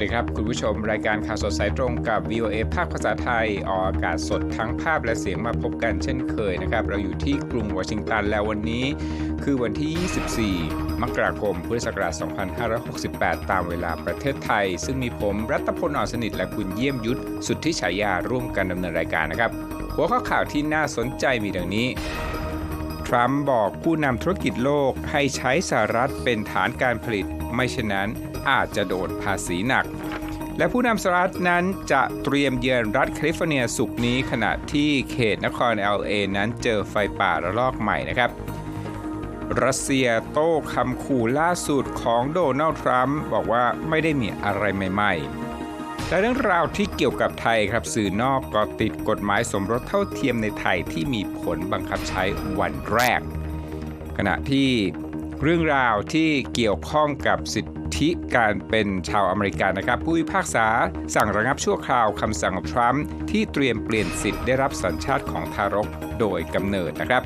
วัสดีครับ คุณผู้ชมรายการข่าวสดสายตรงกับ VOA ภาคภาษาไทย ออกอากาศสดทั้งภาพและเสียงมาพบกันเช่นเคยนะครับ เราอยู่ที่กรุงวอชิงตันแล้ววันนี้ คือวันที่ 24 มกราคม พุทธศักราช 2568 ตามเวลาประเทศไทย ซึ่งมีผมรัตพลอ่อนสนิทและคุณเยี่ยมยุทธสุทธิฉายาร่วมกันดำเนินรายการนะครับ หัวข้อข่าวที่น่าสนใจมีดังนี้ทรัมป์บอกผู้นำธุรกิจโลกให้ใช้สหรัฐเป็นฐานการผลิต ไม่เช่นนั้น อาจจะโดนภาษีหนัก และผู้นำสหรัฐนั้นจะเตรียมเยือนรัฐแคลิฟอร์เนียสุกนี้ขณะที่เขตนคร LA นั้นเจอไฟป่าระลอกใหม่นะครับรัสเซียโต้คำขู่ล่าสุดของโดนัลด์ทรัมป์บอกว่าไม่ได้มีอะไรใหม่ ๆ และเรื่องราวที่เกี่ยวกับไทยครับสื่อนอกก็ติดกฎหมายสมรสเท่าเทียมในไทยที่มีผลบังคับใช้วันแรก ขณะที่เรื่องราวที่เกี่ยวข้องกับสิท ธิการเป็นชาวอเมริกันนะครับ ผู้พิพากษาสั่งระงับชั่วคราวคำสั่งทรัมป์ที่เตรียมเปลี่ยนสิทธิ์ได้รับสัญชาติของทารกโดยกำเนิดนะครับ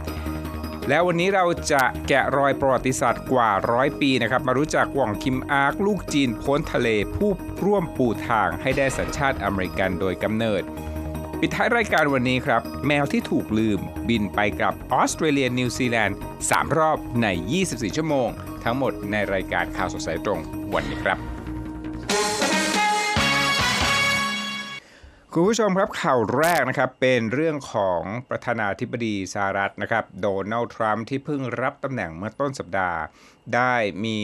แล้ววันนี้เราจะแกะรอยประวัติศาสตร์กว่าร้อยปีนะครับ มารู้จักหว่องคิมอาร์คลูกจีนพ้นทะเลผู้ร่วมปูทางให้ได้สัญชาติอเมริกันโดยกำเนิด ปิดท้ายรายการวันนี้ครับ แมวที่ถูกลืมบินไปกับออสเตรเลียนิวซีแลนด์ 3 รอบใน 24 ชั่วโมง ทั้งหมดในรายการข่าวสดสายตรงวันนี้ครับ คุณผู้ชมครับข่าวแรกนะครับเป็นเรื่องของประธานาธิบดีสหรัฐนะครับโดนัลด์ทรัมป์ที่เพิ่งรับตำแหน่งเมื่อต้นสัปดาห์ ได้มี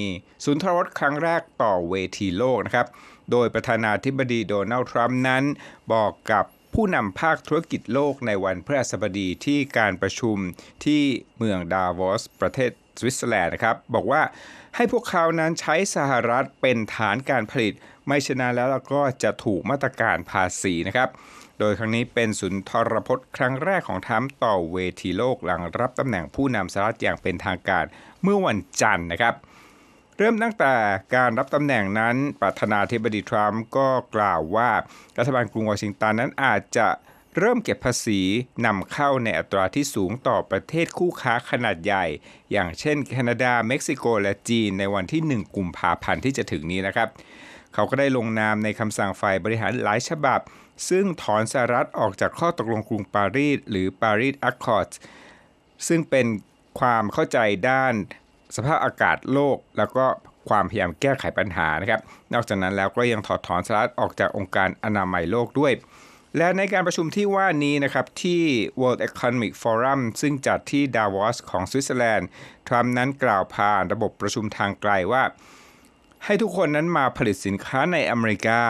สุนทรพจน์ครั้งแรกต่อเวทีโลกนะครับโดยประธานาธิบดีโดนัลด์ทรัมป์นั้นบอกกับผู้นำภาคธุรกิจโลกในวันพฤหัสบดีที่การประชุมที่เมืองดาวอสประเทศ สวิตเซอร์แลนด์นะครับบอกว่าให้พวกเขานั้นใช้สหรัฐเป็นฐานการผลิต ไม่ฉะนั้นแล้วเราก็จะถูกมาตรการภาษีนะครับ โดยครั้งนี้เป็นสุนทรพจน์ครั้งแรกของทรัมต่อเวทีโลกหลังรับตำแหน่งผู้นำสหรัฐอย่างเป็นทางการเมื่อวันจันทร์นะครับเริ่มตั้งแต่การรับตำแหน่งนั้น ประธานาธิบดีทรัมป์ก็กล่าวว่ารัฐบาลกรุงวอชิงตันนั้นอาจจะ เริ่มเก็บภาษีนำเข้าในอัตราที่สูงต่อประเทศคู่ค้าขนาดใหญ่ อย่างเช่น แคนาดา เม็กซิโก และจีนในวันที่ 1 กุมภาพันธ์ที่จะถึงนี้นะครับ เขาก็ได้ลงนามในคำสั่งฝ่ายบริหารหลายฉบับ ซึ่งถอนสหรัฐออกจากข้อตกลงกรุงปารีสหรือปารีส a c คอร์ดซึ่งเป็นความเข้าใจด้านสภาพอากาศโลก แล้วก็ความพยายามแก้ไขปัญหานะครับ นอกจากนั้นแล้วก็ยังถอดถอนสหรัฐออกจากองค์การอนามัยโลกด้วย และในการประชุมที่ว่านี้นะครับที่ World Economic Forum ซึ่งจัดที่ดาวอสของสวิตเซอร์แลนด์ ทรัมป์นั้นกล่าวผ่านระบบประชุมทางไกลว่า ให้ทุกคนนั้นมาผลิตสินค้าในอเมริกา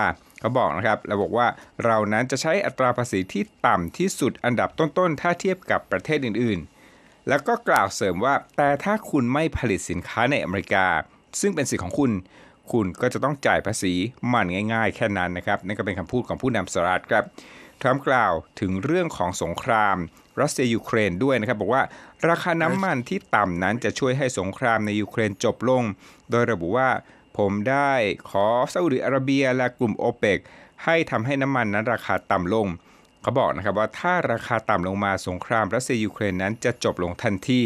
เขาบอกนะครับเราบอกว่าเรานั้นจะใช้อัตราภาษีที่ต่ำที่สุดอันดับต้นๆ ถ้าเทียบกับประเทศอื่นๆ แล้วก็กล่าวเสริมว่าแต่ถ้าคุณไม่ผลิตสินค้าในอเมริกา ซึ่งเป็นสิทธิ์ของคุณ คุณก็จะต้องจ่ายภาษีมันง่าย ๆ แค่นั้นนะครับ นั่นก็เป็นคำพูดของผู้นำสหรัฐครับทรัมป์กล่าวถึงเรื่องของสงครามรัสเซียยูเครนด้วยนะครับ บอกว่าราคาน้ำมันที่ต่ำนั้นจะช่วยให้สงครามในยูเครนจบลง โดยระบุว่าผมได้ขอซาอุดิอาระเบียและกลุ่มโอเปกให้ทำให้น้ำมันนั้นราคาต่ำลง เขาบอกนะครับว่าถ้าราคาต่ำลงมาสงครามรัสเซียยูเครนนั้นจะจบลงทันที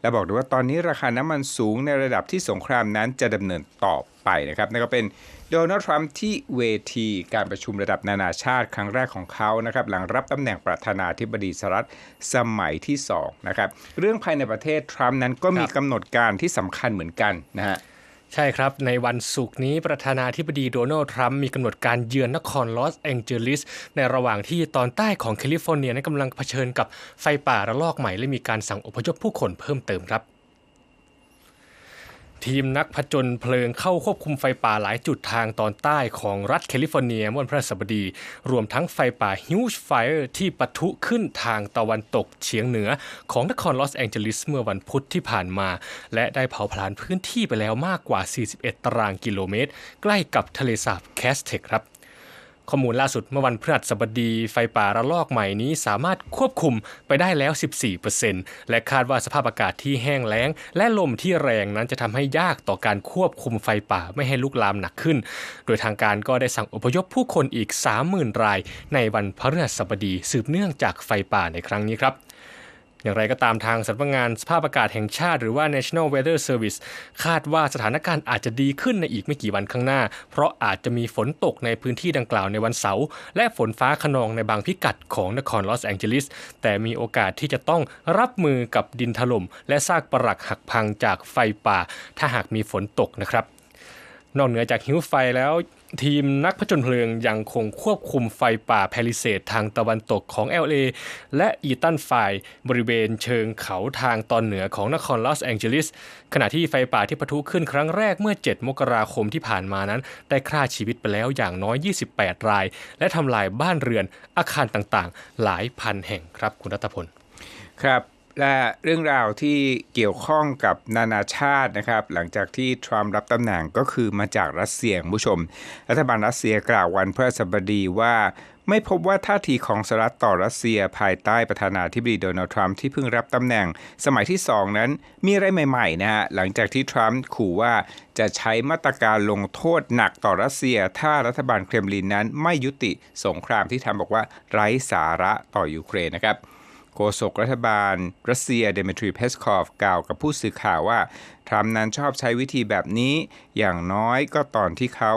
และบอกด้วยว่าตอนนี้ราคาน้ำมันสูงในระดับที่สงครามนั้นจะดำเนินต่อ ไปนะครับนั่นก็เป็นโดนัลด์ทรัมป์ที่เวทีการประชุมระดับนานาชาติครั้งแรกของเขานะครับหลังรับตำแหน่งประธานาธิบดีสหรัฐสมัยที่2นะครับเรื่องภายในประเทศทรัมป์นั้นก็มีกำหนดการที่สำคัญเหมือนกันนะฮะใช่ครับ ในวันศุกร์นี้ประธานาธิบดีโดนัลด์ทรัมป์มีกำหนดการเยือนนครลอสแองเจลิส ในระหว่างที่ตอนใต้ของแคลิฟอร์เนียนั้นกำลังเผชิญกับไฟป่าระลอกใหม่ และมีการสั่งอพยพผู้คนเพิ่มเติมครับ ทีมนักผจญเพลิงเข้าควบคุมไฟป่าหลายจุดทางตอนใต้ของรัฐแคลิฟอร์เนียเมื่อวันพฤหัสบดี รวมทั้งไฟป่า Huge Fire ที่ปะทุขึ้นทางตะวันตกเฉียงเหนือ ของนครลอสแองเจลิสเมื่อวันพุธที่ผ่านมา และได้เผาผลาญพื้นที่ไปแล้วมากกว่า 41 ตารางกิโลเมตร ใกล้กับทะเลสาบแคสเทคครับ ข้อมูลล่าสุดเมื่อวันพฤหัสบดีไฟป่าระลอกใหม่นี้สามารถควบคุมไปได้แล้ว 14%และคาดว่าสภาพอากาศที่แห้งแล้ง และลมที่แรงนั้นจะทำให้ยากต่อการควบคุมไฟป่าไม่ให้ลุกลามหนักขึ้น โดยทางการก็ได้สั่งอพยพผู้คนอีก 30,000 ราย ในวันพฤหัสบดีสืบเนื่องจากไฟป่าในครั้งนี้ครับ อย่างไรก็ตามทางสำนักงานสภาพอากาศแห่งชาติหรือว่า National Weather Service คาดว่าสถานการณ์อาจจะดีขึ้นในอีกไม่กี่วันข้างหน้า เพราะอาจจะมีฝนตกในพื้นที่ดังกล่าวในวันเสาร์และฝนฟ้าขนองในบางพิกัดของนครลอสแองเจลิสแต่มีโอกาสที่จะต้องรับมือกับดินถล่ม และซากปรักหักพังจากไฟป่า ถ้าหากมีฝนตกนะครับ นอกเหนือจากหิวไฟแล้วทีมนักผจญเพลิงยังคงควบคุมไฟป่าแพลิเซดทางตะวันตกของ LA และอีตันไฟบริเวณเชิงเขาทางตอนเหนือของนครลอสแองเจลิสขณะที่ไฟป่าที่ปะทุขึ้นครั้งแรกเมื่อ 7 มกราคมที่ผ่านมานั้น ได้ฆ่าชีวิตไปแล้วอย่างน้อย 28 ราย และทำลายบ้านเรือนอาคารต่างๆ หลายพันแห่งครับคุณรัตพลครับ และเรื่องราวที่เกี่ยวข้องกับนานาชาตินะครับ หลังจากที่ทรัมป์รับตำแหน่งก็คือมาจากรัสเซียคุณผู้ชม รัฐบาลรัสเซียกล่าววันพฤหัสบดีว่าไม่พบว่าท่าทีของสหรัฐต่อรัสเซียภายใต้ประธานาธิบดีโดนัลด์ทรัมป์ที่เพิ่งรับตำแหน่งสมัยที่ 2 นั้นมีอะไรใหม่ๆนะฮะหลังจากที่ทรัมป์ขู่ว่าจะใช้มาตรการลงโทษหนักต่อรัสเซีย ถ้ารัฐบาลเครมลินนั้นไม่ยุติสงครามที่ทำบอกว่าไร้สาระต่อยูเครนนะครับ โฆษกรัฐบาล รัสเซียเดมิทรีเพสคอฟกล่าวกับผู้สื่อข่าวว่า ทรัมป์นั้นชอบใช้วิธีแบบนี้ อย่างน้อยก็ตอนที่เขา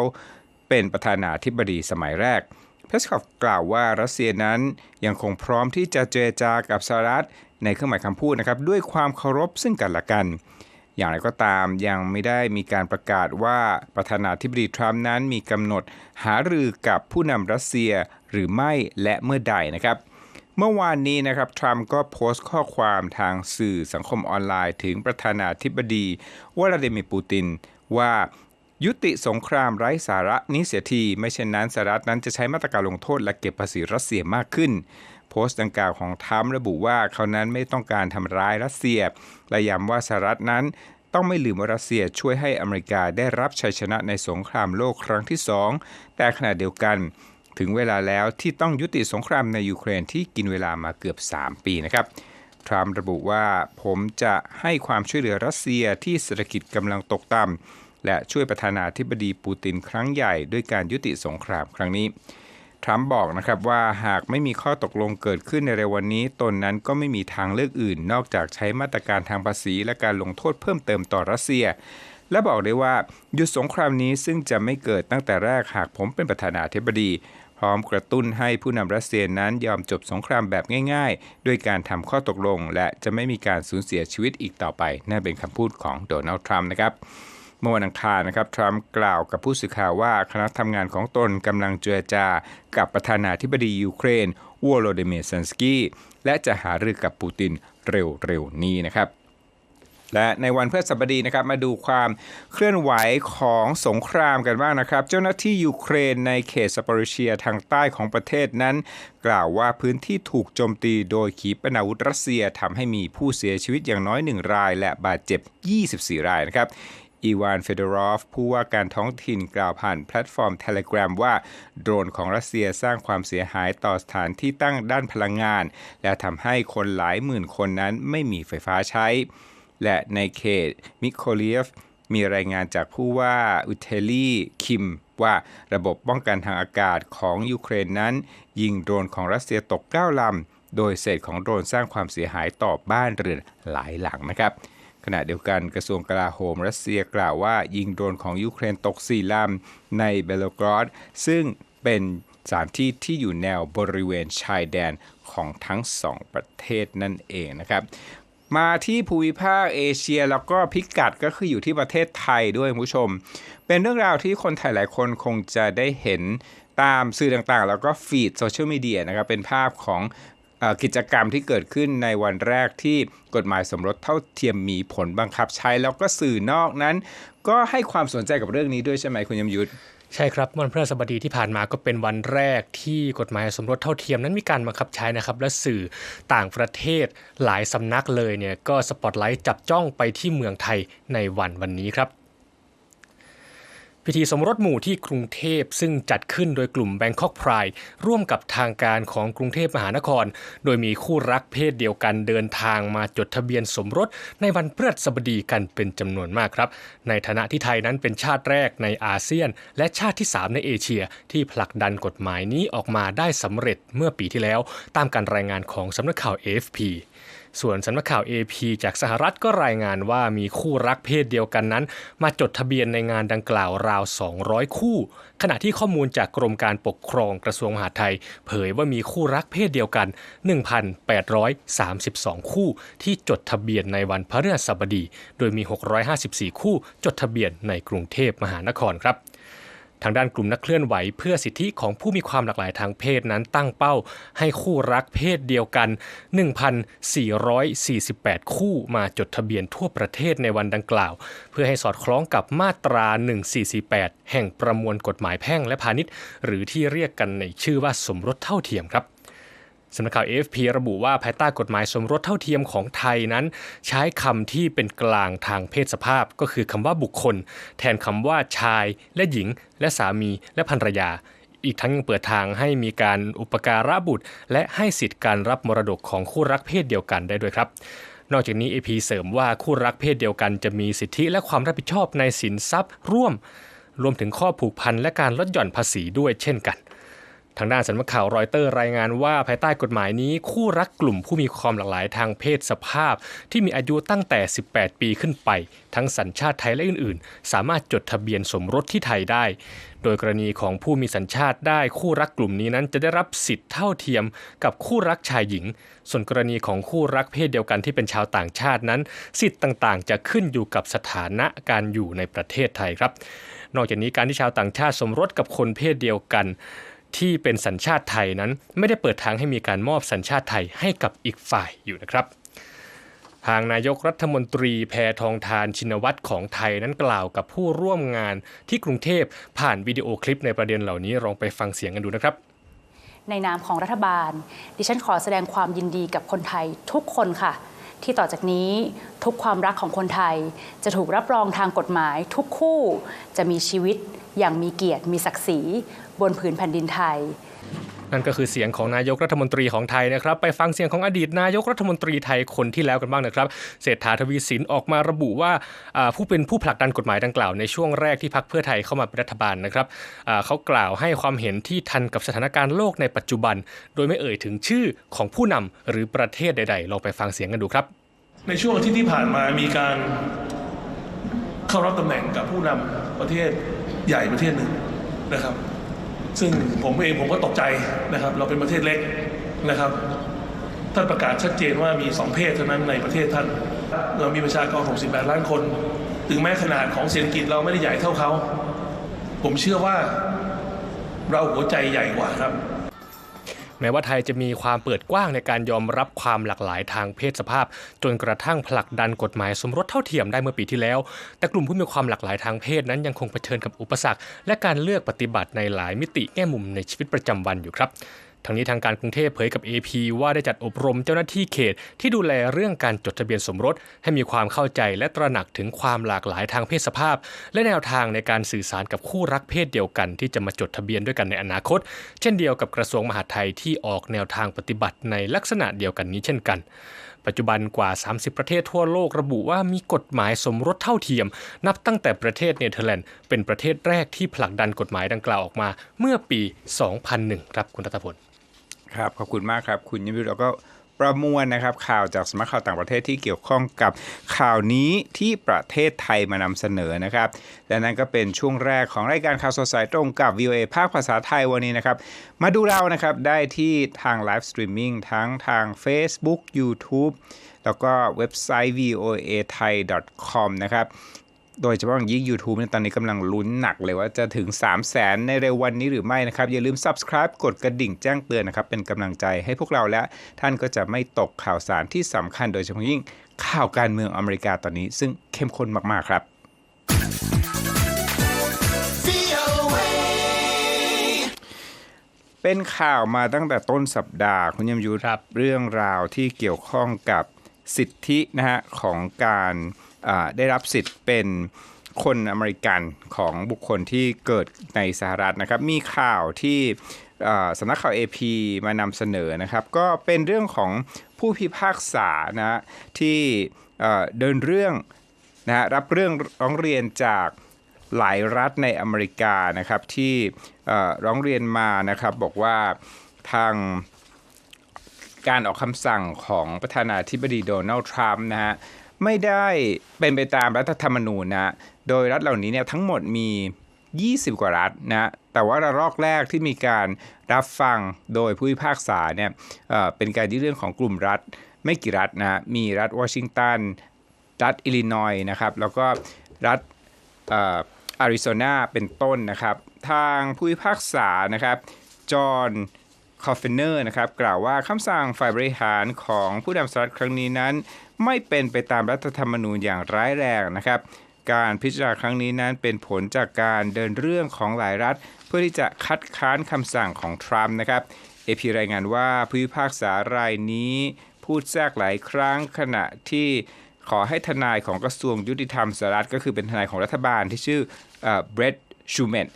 เป็นประธานาธิบดีสมัยแรกเพสคอฟกล่าวว่ารัสเซียนั้นยังคงพร้อมที่จะเจรจากับสหรัฐในเครื่องหมายคำพูดนะครับด้วยความเคารพซึ่งกันและกัน อย่างไรก็ตามยังไม่ได้มีการประกาศว่าประธานาธิบดีทรัมป์นั้นมีกำหนดหารือกับผู้นำรัสเซียหรือไม่และเมื่อใดนะครับ เมื่อวานนี้นะครับ ทรัมป์ก็โพสต์ข้อความทางสื่อสังคมออนไลน์ ถึงประธานาธิบดีวลาดิมีร์ปูติน ว่ายุติสงครามไร้สาระนี้เสียที ไม่เช่นนั้นสหรัฐนั้นจะใช้มาตรการลงโทษและเก็บภาษีรัสเซียมากขึ้น โพสต์ดังกล่าวของทรัมป์ระบุว่าเขานั้นไม่ต้องการทำร้ายรัสเซียและย้ำว่าสหรัฐนั้นต้องไม่ลืมว่ารัสเซียช่วยให้อเมริกาได้รับชัยชนะในสงครามโลกครั้งที่สองแต่ขณะเดียวกัน ถึงเวลาแล้วที่ต้องยุติสงครามในยูเครนที่กินเวลามาเกือบ 3 ปีนะครับ ทรัมป์ระบุว่าผมจะให้ความช่วยเหลือรัสเซียที่เศรษฐกิจกำลังตกต่ำและช่วยประธานาธิบดีปูตินครั้งใหญ่ด้วยการยุติสงครามครั้งนี้ ทรัมป์บอกนะครับว่าหากไม่มีข้อตกลงเกิดขึ้นในเร็ววันนี้ ตนนั้นก็ไม่มีทางเลือกอื่น นอกจากใช้มาตรการทางภาษีและการลงโทษเพิ่มเติมต่อรัสเซียและบอกได้ว่าหยุดสงครามนี้ซึ่งจะไม่เกิดตั้งแต่แรกหากผมเป็นประธานาธิบดี พร้อมกระตุ้นให้ผู้นำรัสเซียนั้นยอมจบสงครามแบบง่ายๆ ด้วยการทำข้อตกลง และจะไม่มีการสูญเสียชีวิตอีกต่อไป นั่นเป็นคำพูดของโดนัลด์ทรัมป์นะครับเมื่อวันอังคารนะครับทรัมป์กล่าวกับผู้สื่อข่าวว่าคณะทำงานของตนกำลังเจรจา กับประธานาธิบดียูเครนวโลดิเมียร์เซนสกี้และจะหารือกับปูตินเร็วๆนี้นะครับ และในวันพฤหัสบดีนะครับมาดูความเคลื่อนไหวของสงครามกันบ้างนะครับ เจ้าหน้าที่ยูเครนในเขตสปอริเชียทางใต้ของประเทศนั้น กล่าวว่าพื้นที่ถูกโจมตีโดยขีปนาวุธรัสเซียทำให้มีผู้เสียชีวิตอย่างน้อย 1 ราย และบาดเจ็บ 24 รายนะครับอีวานเฟเดรอฟ ผู้ว่าการท้องถิ่นกล่าวผ่านแพลตฟอร์ม Telegram ว่า โดรนของรัสเซียสร้างความเสียหายต่อสถานที่ตั้งด้านพลังงาน และทำให้คนหลายหมื่นคนนั้นไม่มีไฟฟ้าใช้ และในเขตมิโคเลียฟมีรายงานจากผู้ว่าอุเทลีคิม ว่าระบบป้องกันทางอากาศของยูเครนนั้น ยิงโดรนของรัสเซียตก9ลำ โดยเศษของโดรนสร้างความเสียหายต่อบ้านเรือนหลายหลังนะครับ ขณะเดียวกันกระทรวงกลาโหมรัสเซียกล่าวว่า ยิงโดรนของยูเครนตก4ลำในเบโลกรอดซึ่งเป็นสถานที่ที่อยู่แนวบริเวณชายแดนของทั้งสองประเทศนั่นเองนะครับ มาที่ภูมิภาคเอเชียแล้วก็พิกัดก็คืออยู่ที่ประเทศไทยด้วยคุณผู้ชม เป็นเรื่องราวที่คนไทยหลายคนคงจะได้เห็นตามสื่อต่างๆ แล้วก็ฟีดโซเชียลมีเดียนะครับเป็นภาพของอกิจกรรมที่เกิดขึ้นในวันแรกที่กฎหมายสมรสเท่าเทียมมีผลบังคับใช้ แล้วก็สื่อนอกนั้น ก็ให้ความสนใจกับเรื่องนี้ด้วยใช่ไหมคุณยมยุทธ ใช่ครับวันพฤหัสบดีที่ผ่านมาก็เป็นวันแรกที่กฎหมายสมรสเท่าเทียมนั้นมีการบังคับใช้นะครับ และสื่อต่างประเทศหลายสำนักเลยเนี่ยก็สปอตไลท์จับจ้องไปที่เมืองไทยในวันวันนี้ครับ พิธีสมรสหมู่ที่กรุงเทพซึ่งจัดขึ้นโดยกลุ่ม Bangkok Pride ร่วมกับทางการของกรุงเทพมหานคร โดยมีคู่รักเพศเดียวกันเดินทางมาจดทะเบียนสมรสในวันพฤหัสบดีกันเป็นจำนวนมากครับ ในฐานะที่ไทยนั้นเป็นชาติแรกในอาเซียน และชาติที่ 3 ในเอเชีย ที่ผลักดันกฎหมายนี้ออกมาได้สำเร็จเมื่อปีที่แล้ว ตามการรายงานของสำนักข่าว AFP ส่วนสำนักข่าว AP จากสหรัฐก็รายงานว่ามีคู่รักเพศเดียวกันนั้น มาจดทะเบียนในงานดังกล่าวราว 200 คู่ ขณะที่ข้อมูลจากกรมการปกครองกระทรวงมหาดไทย เผยว่ามีคู่รักเพศเดียวกัน 1,832 คู่ ที่จดทะเบียนในวันพฤหัสบดี โดยมี 654 คู่จดทะเบียนในกรุงเทพมหานครครับ ทางด้านกลุ่มนักเคลื่อนไหว เพื่อสิทธิของผู้มีความหลากหลายทางเพศนั้นตั้งเป้า ให้คู่รักเพศเดียวกัน 1,448 คู่มาจดทะเบียนทั่วประเทศในวันดังกล่าว เพื่อให้สอดคล้องกับมาตรา 1448 แห่งประมวลกฎหมายแพ่งและพาณิชย์ หรือที่เรียกกันในชื่อว่าสมรสเท่าเทียมครับ สำนักข่าว AFP ระบุว่าภายใต้กฎหมายสมรสเท่าเทียมของไทยนั้น ใช้คำที่เป็นกลางทางเพศสภาพ ก็คือคำว่าบุคคล แทนคำว่าชายและหญิง และสามีและภรรยา อีกทั้งยังเปิดทางให้มีการอุปการะบุตร และให้สิทธิการรับมรดกของคู่รักเพศเดียวกันได้ด้วยครับนอกจากนี้ AP เสริมว่าคู่รักเพศเดียวกันจะมีสิทธิและความรับผิดชอบในสินทรัพย์ร่วม รวมถึงข้อผูกพันและการลดหย่อนภาษีด้วยเช่นกัน ทางด้านสำนักข่าวรอยเตอร์รายงานว่าภายใต้กฎหมายนี้ คู่รักกลุ่มผู้มีความหลากหลายทางเพศสภาพ ที่มีอายุตั้งแต่ 18 ปีขึ้นไป ทั้งสัญชาติไทยและอื่น ๆ สามารถจดทะเบียนสมรสที่ไทยได้ โดยกรณีของผู้มีสัญชาติได้คู่รักกลุ่มนี้นั้นจะได้รับสิทธิ์เท่าเทียมกับคู่รักชายหญิง ส่วนกรณีของคู่รักเพศเดียวกันที่เป็นชาวต่างชาตินั้น สิทธิ์ต่าง ๆ จะขึ้นอยู่กับสถานะการอยู่ในประเทศไทยครับ นอกจากนี้การที่ชาวต่างชาติสมรสกับคนเพศเดียวกัน ที่เป็นสัญชาติไทยนั้น ไม่ได้เปิดทางให้มีการมอบสัญชาติไทยให้กับอีกฝ่ายอยู่นะครับ ทางนายกรัฐมนตรีแพทองทานชินวัตรของไทยนั้นกล่าวกับผู้ร่วมงานที่กรุงเทพผ่านวิดีโอคลิปในประเด็นเหล่านี้ลองไปฟังเสียงกันดูนะครับในนามของรัฐบาล ดิฉันขอแสดงความยินดีกับคนไทยทุกคนค่ะ ที่ต่อจากนี้ทุกความรักของคนไทย จะถูกรับรองทางกฎหมายทุกคู่จะมีชีวิตอย่างมีเกียรติมีศักดิ์ศรีบนผืนแผ่นดินไทย นั่นก็คือเสียงของนายกรัฐมนตรีของไทยนะครับ ไปฟังเสียงของอดีตนายกรัฐมนตรีไทยคนที่แล้วกันบ้างนะครับ เศรษฐาทวีสินออกมาระบุว่าผู้เป็นผู้ผลักดันกฎหมายดังกล่าวในช่วงแรกที่พักเพื่อไทยเข้ามาเป็นรัฐบาลนะครับเขากล่าวให้ความเห็นที่ทันกับสถานการณ์โลกในปัจจุบัน โดยไม่เอ่ยถึงชื่อของผู้นำหรือประเทศใดๆลองไปฟังเสียงกันดูครับ ในช่วงทิตย์ที่ผ่านมามีการเข้ารับตำแหน่งกับผู้นำประเทศใหญ่ประเทศหนึ่งนะครับ ซึ่งผมเองผมก็ตกใจนะครับ เราเป็นประเทศเล็กนะครับ ท่านประกาศชัดเจนว่ามีสองเพศเท่านั้นในประเทศท่าน เรามีประชากร 68 ล้านคน ถึงแม้ขนาดของเศรษฐกิจเราไม่ได้ใหญ่เท่าเขา ผมเชื่อว่าเราหัวใจใหญ่กว่าครับ แม้ว่าไทยจะมีความเปิดกว้างในการยอมรับความหลากหลายทางเพศสภาพ จนกระทั่งผลักดันกฎหมายสมรสเท่าเทียมได้เมื่อปีที่แล้ว แต่กลุ่มผู้มีความหลากหลายทางเพศนั้นยังคงเผชิญกับอุปสรรค และการเลือกปฏิบัติในหลายมิติแง่มุมในชีวิตประจำวันอยู่ครับ ทางนี้ทางการกรุงเทพเผยกับ AP ว่าได้จัดอบรมเจ้าหน้าที่เขตที่ดูแลเรื่องการจดทะเบียนสมรส ให้มีความเข้าใจและตระหนักถึงความหลากหลายทางเพศสภาพ และแนวทางในการสื่อสารกับคู่รักเพศเดียวกัน ที่จะมาจดทะเบียนด้วยกันในอนาคต เช่นเดียวกับกระทรวงมหาดไทยที่ออกแนวทางปฏิบัติในลักษณะเดียวกันนี้เช่นกันปัจจุบันกว่า 30 ประเทศทั่วโลกระบุว่ามีกฎหมายสมรสเท่าเทียม นับตั้งแต่ประเทศเนเธอร์แลนด์เป็นประเทศแรกที่ผลักดันกฎหมายดังกล่าวออกมา เมื่อปี 2001 ครับคุณรัตพล ครับ ขอบคุณมากครับ คุณยมยุทธแล้วก็ประมวลนะครับข่าวจากสำนักข่าวต่างประเทศที่เกี่ยวข้องกับข่าวนี้ที่ประเทศไทยมานำเสนอนะครับ และนั่นก็เป็นช่วงแรกของรายการข่าวสดสายตรงกับ VOA ภาคภาษาไทยวันนี้นะครับ มาดูเรานะครับได้ที่ทางไลฟ์สตรีมมิ่งทั้งทาง Facebook YouTube แล้วก็เว็บไซต์ voa thai com นะครับ โดยเฉพาะอย่างยิ่ง YouTube เนี่ยตอนนี้กำลังลุ้นหนักเลยว่าจะถึง 3 0 0แสนในเร็ววันนี้หรือไม่นะครับ อย่าลืม Subscribe กดกระดิ่งแจ้งเตือนนะครับ เป็นกำลังใจให้พวกเราและท่านก็จะไม่ตกข่าวสารที่สำคัญโดยเฉพาะยิ่งข่าวการเมืองอเมริกาตอนนี้ ซึ่งเข้มข้นมากๆครับเป็นข่าวมาตั้งแต่ต้นสัปดาห์ คุณยมยุทธครับเรื่องราวที่เกี่ยวข้องกับสิทธินะฮะของการ ได้รับสิทธิ์เป็นคนอเมริกันของบุคคลที่เกิดในสหรัฐนะครับ มีข่าวที่สำนักข่าว AP มานำเสนอนะครับ ก็เป็นเรื่องของผู้พิพากษานะฮะที่เดินเรื่องนะฮะรับเรื่องร้องเรียนจากหลายรัฐในอเมริกานะครับที่ร้องเรียนมานะครับบอกว่าทางการออกคำสั่งของประธานาธิบดีโดนัลด์ทรัมป์นะฮะ ไม่ได้เป็นไปตามรัฐธรรมนูญนะโดยรัฐเหล่านี้เนี่ยทั้งหมดมี 20 กว่ารัฐนะแต่ว่าระลอกแรกที่มีการรับฟังโดยผู้พิพากษาเนี่ยเเป็นการยื่นเรื่องของกลุ่มรัฐไม่กี่รัฐนะมีรัฐวอชิงตันรัฐอิลลินอยส์นะครับแล้วก็รัฐอาริโซนาเป็นต้นนะครับ ทางผู้พิพากษานะครับจอห์น คอฟเฟนเนอร์นะครับกล่าวว่าคำสั่งฝ่ายบริหารของผู้นำสหรัฐครั้งนี้นั้น ไม่เป็นไปตามรัฐธรรมนูญอย่างร้ายแรงนะครับ การพิจารณาครั้งนี้นั้นเป็นผลจากการเดินเรื่องของหลายรัฐ เพื่อที่จะคัดค้านคำสั่งของทรัมป์นะครับเอพีรายงานว่าผู้พิพากษารายนี้พูดแทรกหลายครั้งขณะที่ขอให้ทนายของกระทรวงยุติธรรมสหรัฐก็คือเป็นทนายของรัฐบาลที่ชื่อเบรดชูเมน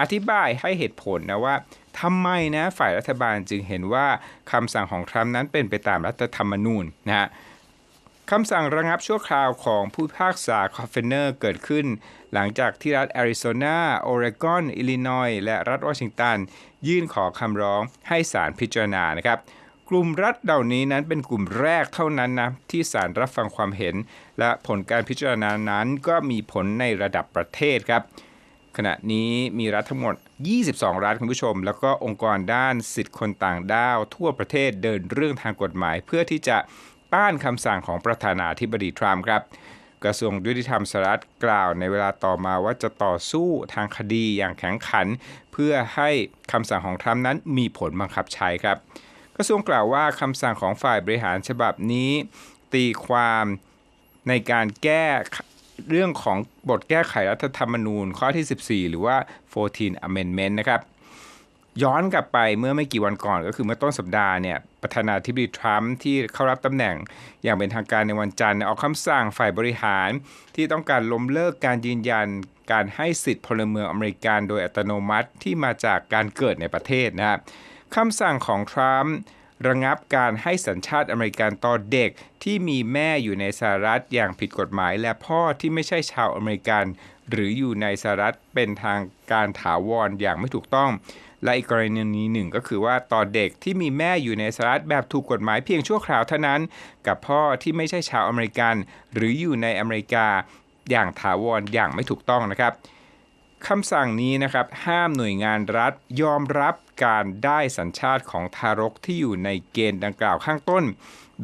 อธิบายให้เหตุผลนะว่า ทำไมนะฝ่ายรัฐบาลจึงเห็นว่าคำสั่งของทรัมป์นั้นเป็นไปตามรัฐธรรมนูญนะฮะคำสั่งระงับชั่วคราวของผู้พิพากษาคอฟเฟเนอร์เกิดขึ้น หลังจากที่รัฐแอริโซนา โอเรกอน อิลลินอยส์และรัฐวอชิงตัน ยื่นขอคำร้องให้ศาลพิจารณานะครับ กลุ่มรัฐเหล่านี้นั้นเป็นกลุ่มแรกเท่านั้นนะ ที่ศาลรับฟังความเห็น และผลการพิจารณานั้นก็มีผลในระดับประเทศครับ ขณะนี้มีรัฐทั้งหมด 22รัฐคุณผู้ชม แล้วก็องค์กรด้านสิทธิคนต่างด้าว ทั่วประเทศเดินเรื่องทางกฎหมาย เพื่อที่จะต้านคำสั่งของประธานาธิบดีทรัมป์ครับ กระทรวงยุติธรรมสหรัฐกล่าวในเวลาต่อมาว่าจะต่อสู้ทางคดีอย่างแข็งขัน เพื่อให้คำสั่งของทรัมป์นั้นมีผลบังคับใช้ครับ กระทรวงกล่าวว่าคำสั่งของฝ่ายบริหารฉบับนี้ ตีความในการแก้ เรื่องของบทแก้ไขรัฐธรรมนูญข้อที่ 14 หรือว่า 14 amendment นะครับ ย้อนกลับไปเมื่อไม่กี่วันก่อนก็คือเมื่อต้นสัปดาห์เนี่ยประธานาธิบดีทรัมป์ที่เข้ารับตำแหน่งอย่างเป็นทางการในวันจันทร์เออกคำสั่งฝ่ายบริหาร ที่ต้องการล้มเลิกการยืนยันการให้สิทธิพลเมืองอเมริกันโดยอัตโนมัติที่มาจากการเกิดในประเทศนะครับคำสั่งของทรัมป์ ระงับการให้สัญชาติอเมริกันต่อเด็กที่มีแม่อยู่ในสหรัฐอย่างผิดกฎหมาย และพ่อที่ไม่ใช่ชาวอเมริกัน หรืออยู่ในสหรัฐเป็นทางการถาวรอย่างไม่ถูกต้อง และอีกกรณีหนึ่งก็คือว่าต่อเด็กที่มีแม่อยู่ในสหรัฐแบบถูกกฎหมายเพียงชั่วคราวเท่านั้น กับพ่อที่ไม่ใช่ชาวอเมริกัน หรืออยู่ในอเมริกาอย่างถาวรอย่างไม่ถูกต้องนะครับ คำสั่งนี้นะครับห้ามหน่วยงานรัฐยอมรับการได้สัญชาติของทารกที่อยู่ในเกณฑ์ดังกล่าวข้างต้น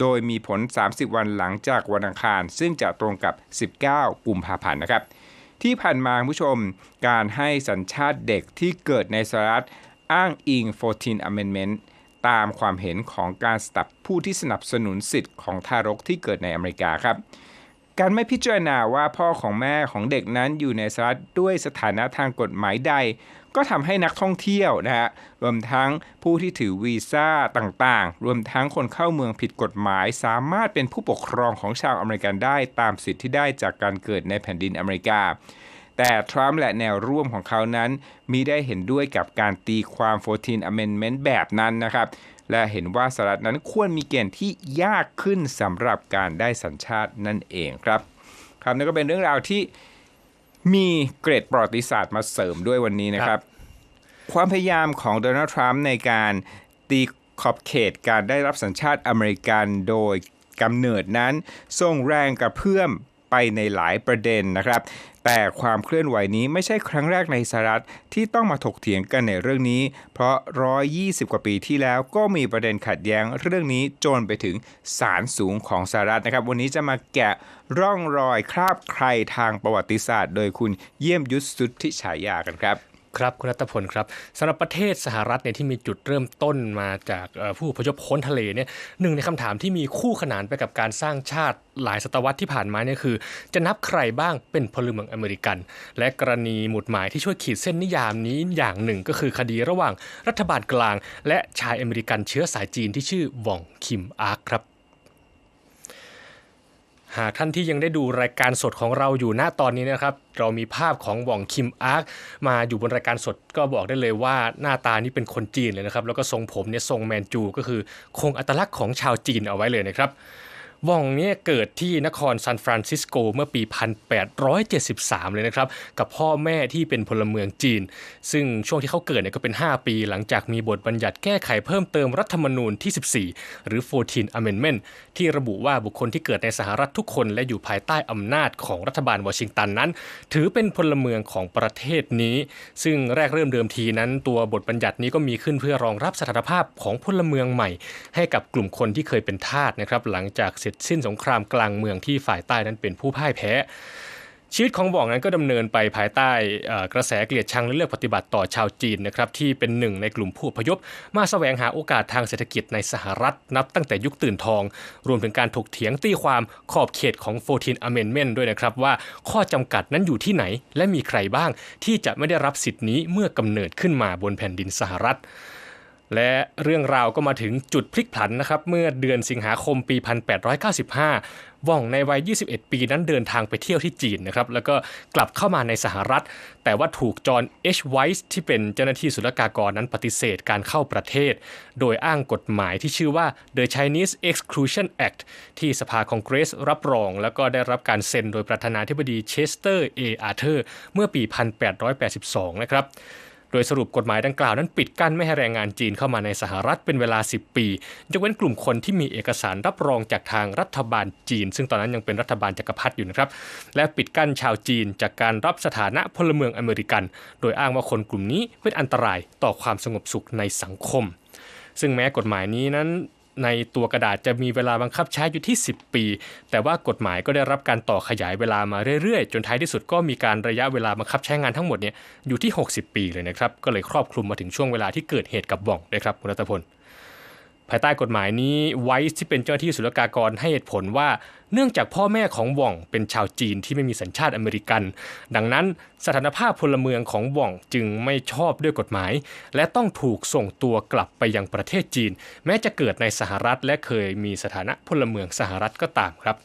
โดยมีผล 30 วันหลังจากวันอังคาร ซึ่งจะตรงกับ 19 กุมภาพันธ์นะครับ ที่ผ่านมาผู้ชมการให้สัญชาติเด็กที่เกิดในสหรัฐอ้างอิง 14 Amendment ตามความเห็นของการสตับผู้ที่สนับสนุนสิทธิ์ของทารกที่เกิดในอเมริกาครับ การไม่พิจารณาว่าพ่อของแม่ของเด็กนั้นอยู่ในสหรัฐด้วยสถานะทางกฎหมายใด ก็ทำให้นักท่องเที่ยวนะฮะรวมทั้งผู้ที่ถือวีซ่าต่างๆ รวมทั้งคนเข้าเมืองผิดกฎหมาย สามารถเป็นผู้ปกครองของชาวอเมริกันได้ตามสิทธิที่ได้จากการเกิดในแผ่นดินอเมริกาแต่ทรัมป์และแนวร่วมของเขานั้นมิได้เห็นด้วยกับการตีความ 14 Amendment แบบนั้นนะครับ และเห็นว่าสหรัฐนั้นควรมีเกณฑ์ที่ยากขึ้นสำหรับการได้สัญชาตินั่นเองครับครับนั่นก็เป็นเรื่องราวที่มีเกรดประวัติศาสตร์มาเสริมด้วยวันนี้นะครับ ความพยายามของโดนัลด์ทรัมป์ในการตีขอบเขตการได้รับสัญชาติอเมริกันโดยกำเนิดนั้นส่งแรงกระเพื่อม ไปในหลายประเด็นนะครับ แต่ความเคลื่อนไหวนี้ไม่ใช่ครั้งแรกในสหรัฐที่ต้องมาถกเถียงกันในเรื่องนี้ เพราะ 120 กว่าปีที่แล้วก็มีประเด็นขัดแย้งเรื่องนี้จนไปถึงศาลสูงของสหรัฐนะครับ วันนี้จะมาแกะร่องรอยคราบใครทางประวัติศาสตร์ โดยคุณเยี่ยมยุทธสุทธิฉายากันครับ ครับคุณรัตพลครับสำหรับประเทศสหรัฐเนี่ยที่มีจุดเริ่มต้นมาจากผู้พยพพ้นทะเลเนี่ยหนึ่งในคำถามที่มีคู่ขนานไปกับการสร้างชาติหลายศตวรรษที่ผ่านมาเนี่ยคือ จะนับใครบ้างเป็นพลเมืองอเมริกัน และกรณีหมุดหมายที่ช่วยขีดเส้นนิยามนี้อย่างหนึ่งก็คือคดีระหว่างรัฐบาลกลาง และชายอเมริกันเชื้อสายจีนที่ชื่อว่องคิมอาร์คครับ หากท่านที่ยังได้ดูรายการสดของเราอยู่ณตอนนี้นะครับ เรามีภาพของหว่องคิมอาร์คมาอยู่บนรายการสดก็บอกได้เลยว่าหน้าตานี่เป็นคนจีนเลยนะครับ แล้วก็ทรงผมเนี่ยทรงแมนจู ก็คือคงอัตลักษณ์ของชาวจีนเอาไว้เลยนะครับ ว่องนี่ยเกิดที่นครซานฟรานซิสโกเมื่อปี 1873 เลยนะครับ กับพ่อแม่ที่เป็นพลเมืองจีน ซึ่งช่วงที่เขาเกิดเนี่ยก็เป็น 5 ปี หลังจากมีบทบัญญัติแก้ไขเพิ่มเติมรัฐธรรมนูญที่ 14 หรือ 14 Amendment ที่ระบุว่าบุคคลที่เกิดในสหรัฐทุกคนและอยู่ภายใต้อำนาจของรัฐบาลวอชิงตันนั้น ถือเป็นพลเมืองของประเทศนี้ ซึ่งแรกเริ่มเดิมทีนั้นตัวบทบัญญัตินี้ก็มีขึ้นเพื่อรองรับสถานภาพของพลเมืองใหม่ ให้กับกลุ่มคนที่เคยเป็นทาสนะครับหลังจากเสร็จสิ้นสงครามกลางเมืองที่ฝ่ายใต้นั้นเป็นผู้พ่ายแพ้ชีวิตของหว่องนั้นก็ดำเนินไปภายใต้กระแสเกลียดชังและเลือกปฏิบัติต่อชาวจีนนะครับที่เป็นหนึ่งในกลุ่มผู้พยพ มาแสวงหาโอกาสทางเศรษฐกิจในสหรัฐนับตั้งแต่ยุคตื่นทอง รวมถึงการถกเถียงตีความขอบเขตของ14 Amendment ด้วยนะครับว่าข้อจำกัดนั้นอยู่ที่ไหน และมีใครบ้างที่จะไม่ได้รับสิทธินี้เมื่อกำเนิดขึ้นมาบนแผ่นดินสหรัฐ และเรื่องราวก็มาถึงจุดพลิกผันนะครับ เมื่อเดือนสิงหาคมปี 1895 ว่องในวัย 21 ปีนั้นเดินทางไปเที่ยวที่จีนนะครับ แล้วก็กลับเข้ามาในสหรัฐ แต่ว่าถูกจอห์นเอชไวส์ที่เป็นเจ้าหน้าที่ศุลกากรนั้นปฏิเสธการเข้าประเทศ โดยอ้างกฎหมายที่ชื่อว่า The Chinese Exclusion Act ที่สภาคองเกรสรับรอง แล้วก็ได้รับการเซ็นโดยประธานาธิบดีเชสเตอร์เออาร์เธอร์เมื่อปี 1882 นะครับ โดยสรุปกฎหมายดังกล่าวนั้นปิดกั้นไม่ให้แรงงานจีนเข้ามาในสหรัฐเป็นเวลา 10 ปียกเว้นกลุ่มคนที่มีเอกสารรับรองจากทางรัฐบาลจีน ซึ่งตอนนั้นยังเป็นรัฐบาลจักรพรรดิอยู่นะครับและปิดกั้นชาวจีนจากการรับสถานะพลเมืองอเมริกัน โดยอ้างว่าคนกลุ่มนี้เป็นอันตรายต่อความสงบสุขในสังคม ซึ่งแม้กฎหมายนี้นั้น ในตัวกระดาษจะมีเวลาบังคับใช้อยู่ที่ 10 ปี แต่ว่ากฎหมายก็ได้รับการต่อขยายเวลามาเรื่อยๆ จนท้ายที่สุดก็มีการระยะเวลาบังคับใช้งานทั้งหมดเนี่ยอยู่ที่ 60 ปีเลยนะครับก็เลยครอบคลุมมาถึงช่วงเวลาที่เกิดเหตุกับบ่องนะครับคุณรัตพล ภายใต้กฎหมายนี้ไวส์ที่เป็นเจ้าหน้าที่ศุลกากรให้เหตุผลว่า เนื่องจากพ่อแม่ของว่องเป็นชาวจีนที่ไม่มีสัญชาติอเมริกัน ดังนั้นสถานภาพพลเมืองของว่องจึงไม่ชอบด้วยกฎหมาย และต้องถูกส่งตัวกลับไปยังประเทศจีน แม้จะเกิดในสหรัฐและเคยมีสถานะพลเมืองสหรัฐก็ตามครับ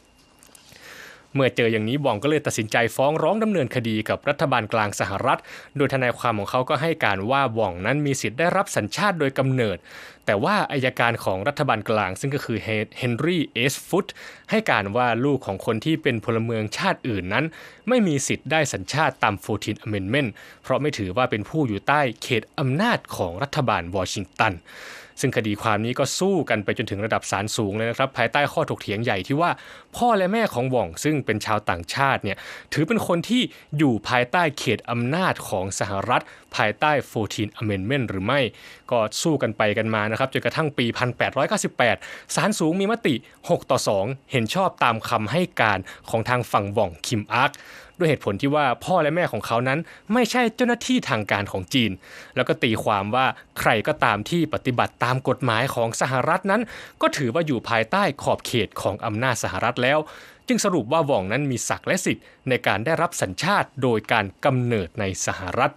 เมื่อเจออย่างนี้บองก็เลยตัดสินใจฟ้องร้องดำเนินคดีกับรัฐบาลกลางสหรัฐ โดยทนายความของเขาก็ให้การว่าว่องนั้นมีสิทธิ์ได้รับสัญชาติโดยกำเนิด แต่ว่าอายการของรัฐบาลกลาง ซึ่งก็คือเฮนรี่เอสฟุตให้การว่าลูกของคนที่เป็นพลเมืองชาติอื่นนั้น ไม่มีสิทธิ์ได้สัญชาติตาม 14 Amendment เพราะไม่ถือว่าเป็นผู้อยู่ใต้เขตอำนาจของรัฐบาลวอชิงตันซึ่งคดีความนี้ก็สู้กันไปจนถึงระดับศาลสูงเลยนะครับ ภายใต้ข้อถกเถียงใหญ่ที่ว่า พ่อและแม่ของหว่องซึ่งเป็นชาวต่างชาติเนี่ยถือเป็นคนที่อยู่ภายใต้เขตอำนาจของสหรัฐ ภายใต้ 14 Amendment หรือไม่ ก็สู้กันไปกันมานะครับจนกระทั่งปี 1898 ศาลสูงมีมติ 6 ต่อ 2 เห็นชอบตามคำให้การของทางฝั่งว่องคิมอาร์คด้วยเหตุผลที่ว่าพ่อและแม่ของเขานั้นไม่ใช่เจ้าหน้าที่ทางการของจีน แล้วก็ตีความว่าใครก็ตามที่ปฏิบัติตามกฎหมายของสหรัฐนั้น ก็ถือว่าอยู่ภายใต้ขอบเขตของอำนาจสหรัฐแล้ว จึงสรุปว่าว่องนั้นมีศักดิ์และสิทธิ์ในการได้รับสัญชาติโดยการกำเนิดในสหรัฐ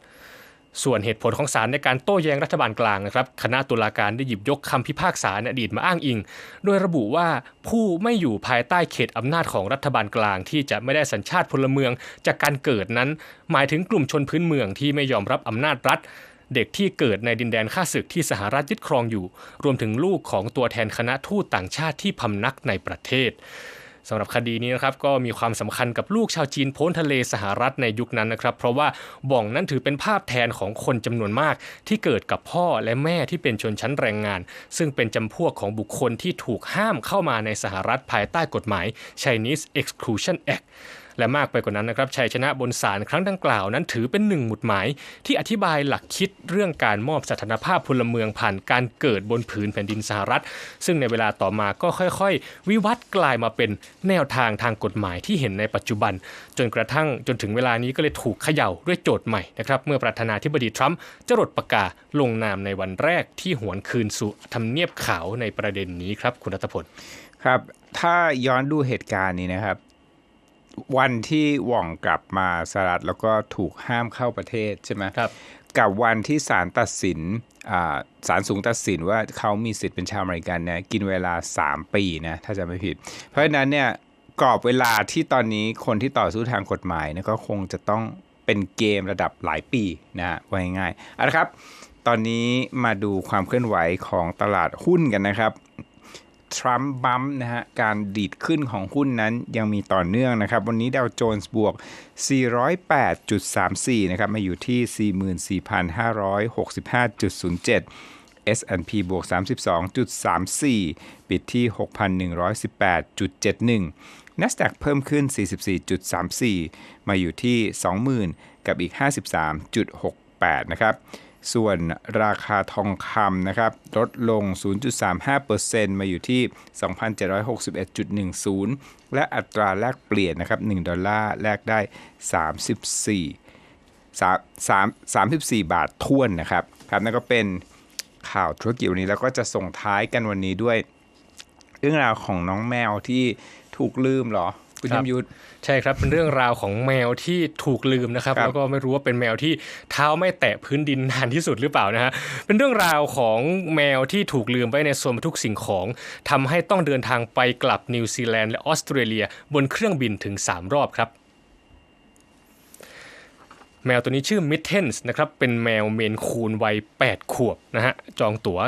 ส่วนเหตุผลของศาลในการโต้แย้งรัฐบาลกลางนะครับ คณะตุลาการได้หยิบยกคำพิพากษาในอดีตมาอ้างอิง โดยระบุว่าผู้ไม่อยู่ภายใต้เขตอำนาจของรัฐบาลกลาง ที่จะไม่ได้สัญชาติพลเมืองจากการเกิดนั้น หมายถึงกลุ่มชนพื้นเมืองที่ไม่ยอมรับอำนาจรัฐ เด็กที่เกิดในดินแดนข้าศึกที่สหรัฐยึดครองอยู่ รวมถึงลูกของตัวแทนคณะทูตต่างชาติที่พำนักในประเทศ สำหรับคดีนี้นะครับก็มีความสำคัญกับลูกชาวจีนพ้นทะเลสหรัฐในยุคนั้นนะครับ เพราะว่าบ่องนั้นถือเป็นภาพแทนของคนจำนวนมาก ที่เกิดกับพ่อและแม่ที่เป็นชนชั้นแรงงาน ซึ่งเป็นจำพวกของบุคคลที่ถูกห้ามเข้ามาในสหรัฐภายใต้กฎหมาย Chinese Exclusion Act และมากไปกว่านั้นนะครับชัยชนะบนศาลครั้งดังกล่าวนั้นถือเป็นหนึ่งหมุดหมาย ที่อธิบายหลักคิดเรื่องการมอบสถานภาพพลเมืองผ่านการเกิดบนผืนแผ่นดินสหรัฐ ซึ่งในเวลาต่อมาก็ค่อยๆ วิวัฒน์กลายมาเป็นแนวทางทางกฎหมายที่เห็นในปัจจุบัน จนกระทั่งจนถึงเวลานี้ก็เลยถูกเขย่าด้วยโจทย์ใหม่นะครับเมื่อประธานาธิบดีทรัมป์จรดปากกาลงนามในวันแรกที่หวนคืนสู่ทำเนียบขาวในประเด็นนี้ครับคุณรัตพลครับ ถ้าย้อนดูเหตุการณ์นี้นะครับ วันที่หว่องกลับมาสหรัฐแล้วก็ถูกห้ามเข้าประเทศใช่ไหมครับ กับวันที่ศาลตัดสินอ่าศาลสูงตัดสินว่าเขามีสิทธิ์เป็นชาวอเมริกันเนี่ยกินเวลา 3 ปีนะถ้าจะไม่ผิด เพราะฉะนั้นเนี่ยกรอบเวลาที่ตอนนี้คนที่ต่อสู้ทางกฎหมายเนี่ยก็คงจะต้องเป็นเกมระดับหลายปีนะฮะว่าง่ายๆเอาละครับ ตอนนี้มาดูความเคลื่อนไหวของตลาดหุ้นกันนะครับ ทรัมป์บัมป์นะฮะการดีดขึ้นของหุ้นนั้นยังมีต่อเนื่องนะครับ วันนี้ดาวโจนส์บวก 408.34 นะครับ มาอยู่ที่ 44,565.07 S&P บวก 32.34 ปิดที่ 6,118.71 NASDAQ เพิ่มขึ้น 44.34 มาอยู่ที่ 20,000 กับอีก 53.68 นะครับ ส่วนราคาทองคำนะครับลดลง 0.35%มาอยู่ที่ 2,761.10 และอัตราแลกเปลี่ยนนะครับ 1 ดอลลาร์แลกได้ 34 3 34บาทท้วนนะครับครับนั่นก็เป็นข่าวธุรกิจวันนี้แล้วก็จะส่งท้ายกันวันนี้ด้วย เรื่องราวของน้องแมวที่ถูกลืมเหรอ คุณครัยบมยุทธใช่ครับเป็นเรื่องราวของแมวที่ถูกลืมนะครับครับ แล้วก็ไม่รู้ว่าเป็นแมวที่เท้าไม่แตะพื้นดินนานที่สุดหรือเปล่านะฮะเป็นเรื่องราวของแมวที่ถูกลืมไว้ในโซนบรรทุกสิ่งของทำให้ต้องเดินทางไปกลับนิวซีแลนด์และออสเตรเลีย บนเครื่องบินถึง 3 รอบครับ แมวตัวนี้ชื่อมิทเทนส์นะครับเป็นแมวเมนคูนวัย 8 ขวบนะฮะจองตั๋ว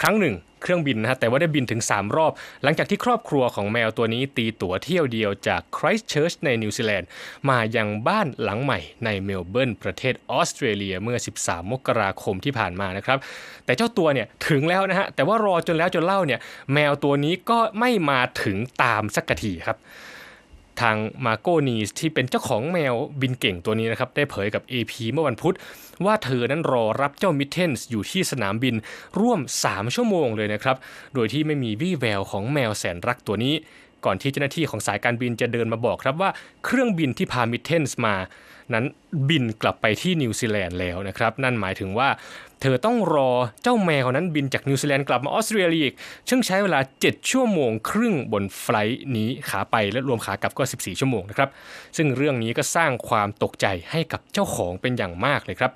ครั้งหนึ่งเครื่องบินนะฮะแต่ว่าได้บินถึง 3 รอบ หลังจากที่ครอบครัวของแมวตัวนี้ตีตั๋วเที่ยวเดียวจากคริสต์เชิร์ชในนิวซีแลนด์มายังบ้านหลังใหม่ในเมลเบิร์นประเทศออสเตรเลียเมื่อ 13 มกราคมที่ผ่านมานะครับแต่เจ้าตัวเนี่ยถึงแล้วนะฮะแต่ว่ารอจนแล้วจนเล่าเนี่ยแมวตัวนี้ก็ไม่มาถึงตามสักทีครับ ทางมาโกนีสที่เป็นเจ้าของแมวบินเก่งตัวนี้นะครับได้เผยกับ AP เมื่อวันพุธ ว่าเธอนั้นรอรับเจ้ามิทเทนส์อยู่ที่สนามบินร่วม 3 ชั่วโมงเลยนะครับ โดยที่ไม่มีวี่แววของแมวแสนรักตัวนี้ ก่อนที่เจ้าหน้าที่ของสายการบินจะเดินมาบอกครับว่าเครื่องบินที่พามิทเทนส์มา นั้นบินกลับไปที่นิวซีแลนด์แล้วนะครับ นั่นหมายถึงว่าเธอต้องรอเจ้าแมวนั้นบินจากนิวซีแลนด์กลับมาออสเตรเลียอีกซึ่งใช้เวลา 7 ชั่วโมงครึ่งบนไฟล์นี้ขาไปและรวมขากลับก็ 14 ชั่วโมงนะครับ ซึ่งเรื่องนี้ก็สร้างความตกใจให้กับเจ้าของเป็นอย่างมากเลยครับ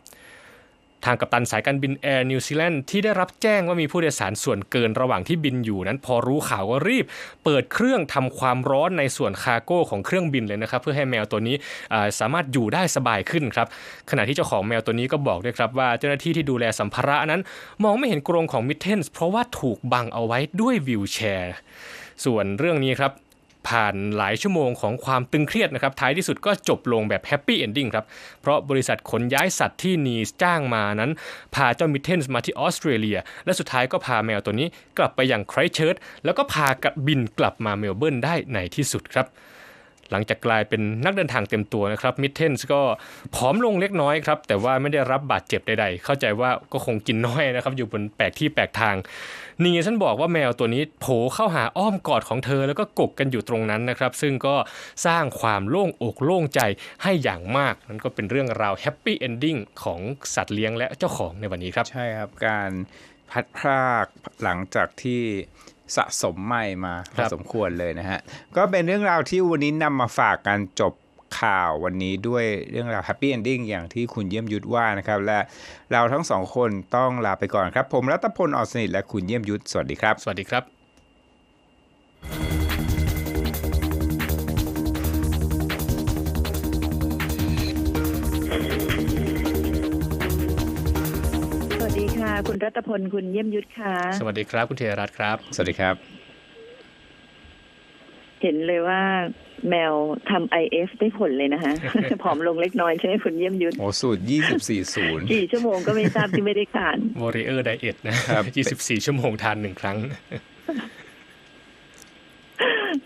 ทางกัปตันสายการบินแอร์นิวซีแลนด์ที่ได้รับแจ้งว่ามีผู้โดยสารส่วนเกินระหว่างที่บินอยู่นั้น พอรู้ข่าวก็รีบ เปิดเครื่องทำความร้อนในส่วนคาร์โก้ของเครื่องบินเลยนะครับ เพื่อให้แมวตัวนี้สามารถอยู่ได้สบายขึ้นครับขณะที่เจ้าของแมวตัวนี้ก็บอกด้วยครับว่าเจ้าหน้าที่ที่ดูแลสัมภาระนั้น มองไม่เห็นกรงของมิทเทนส์เพราะว่าถูกบังเอาไว้ด้วยวิวแชร์ ส่วนเรื่องนี้ครับ ผ่านหลายชั่วโมงของความตึงเครียดนะครับท้ายที่สุดก็จบลงแบบแฮปปี้เอนดิ้งครับ เพราะบริษัทขนย้ายสัตว์ที่นีสจ้างมานั้น พาเจ้ามิเทนส์มาที่ออสเตรเลีย และสุดท้ายก็พาแมวตัวนี้กลับไปยังไครเชิร์ตแล้วก็พากับบินกลับมาเมลเบิร์นได้ในที่สุดครับ หลังจากกลายเป็นนักเดินทางเต็มตัวนะครับมิทเทนส์ก็ผอมลงเล็กน้อยครับแต่ว่าไม่ได้รับบาดเจ็บใดๆ เข้าใจว่าก็คงกินน้อยนะครับอยู่บนแปลกที่แปลกทางนี่ฉันบอกว่าแมวตัวนี้โผล่เข้าหาอ้อมกอดของเธอแล้วก็กกกันอยู่ตรงนั้นนะครับ ซึ่งก็สร้างความโล่งอกโล่งใจให้อย่างมากนั่นก็เป็นเรื่องราวแฮปปี้เอนดิ้งของสัตว์เลี้ยงและเจ้าของในวันนี้ครับ ใช่ครับการพัดพรากหลังจากที่ สะสมใหม่มาพครัอบสมควรเลยนะฮะ ก็เป็นเรื่องราวที่วันนี้นำมาฝากกันจบข่าววันนี้ด้วยเรื่องราวแฮปปี้เอนดิ้งอย่างที่คุณเยี่ยมยุทธว่านะครับ และเราทั้งสองคนต้องลาไปก่อนครับ ผมรัตพลออสนิทและคุณเยี่ยมยุทธสวัสดีครับ สวัสดีครับ ค่ะคุณรัตพลคุณเยี่ยมยุทธค่ะ สวัสดีครับ คุณเทรัตน์ครับ สวัสดีครับ เห็นเลยว่าแมวทำไอเอฟได้ผลเลยนะคะผอมลงเล็กน้อยใช่ไหมคุณเยี่ยมยุทธโอ้สูตร 24-0กี่ชั่วโมงก็ไม่ทราบที่ไม่ได้ทาน Warrior Diet นะครับ 24 ชั่วโมงทานหนึ่งครั้ง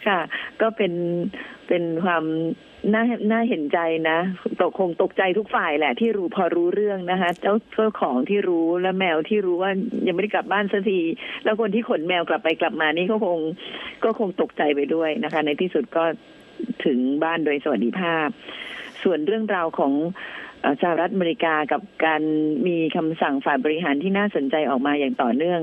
ค่ะ ก็เป็นเป็นความ น่าน่าเห็นใจนะตกคงตกใจทุกฝ่ายแหละ ที่รู้พอรู้เรื่องนะคะ เจ้าเจ้าของที่รู้และแมวที่รู้ว่ายังไม่ได้กลับบ้านสักทีแล้วคนที่ขนแมวกลับไปกลับมานี่ก็คง ก็คงตกใจไปด้วยนะคะ ในที่สุดก็ถึงบ้านโดยสวัสดิภาพ ส่วนเรื่องราวของ สหรัฐอเมริกากับการมีคำสั่งฝ่ายบริหารที่น่าสนใจออกมาอย่างต่อเนื่อง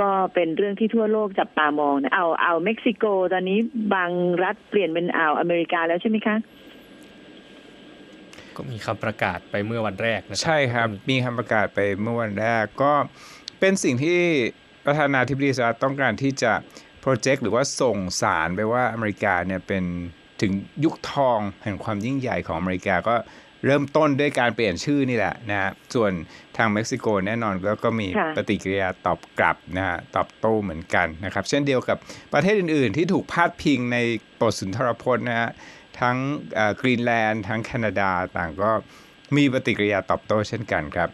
ก็เป็นเรื่องที่ทั่วโลกจับตามองนะเอาเอาเม็กซิโก ตอนนี้บางรัฐเปลี่ยนเป็นอ่าวอเมริกาแล้วใช่ไหมคะก็มีคำประกาศไปเมื่อวันแรกนะครัใช่ครับ มีคำประกาศไปเมื่อวันแรก ก็เป็นสิ่งที่ประธานาธิบดีสหรัฐต้องการที่จะโปรเจกต์หรือว่าส่งสารไปว่าอเมริกาเนี่ยเป็นถึงยุคทองแห่งความยิ่งใหญ่ของอเมริกาก็ เริ่มต้นด้วยการเปลี่ยนชื่อนี่แหละนะฮะส่วนทางเม็กซิโกแน่นอนแล้วก็มีค่ะปฏิกิริยาตอบกลับนะฮะตอบโต้เหมือนกันนะครับ เช่นเดียวกับประเทศอื่น ๆ ที่ถูกพาดพิงในบทสุนทรพจน์นะฮะทั้งกรีนแลนด์ทั้งแคนาดาต่างก็มีปฏิกิริยาตอบโต้เช่นกันครับ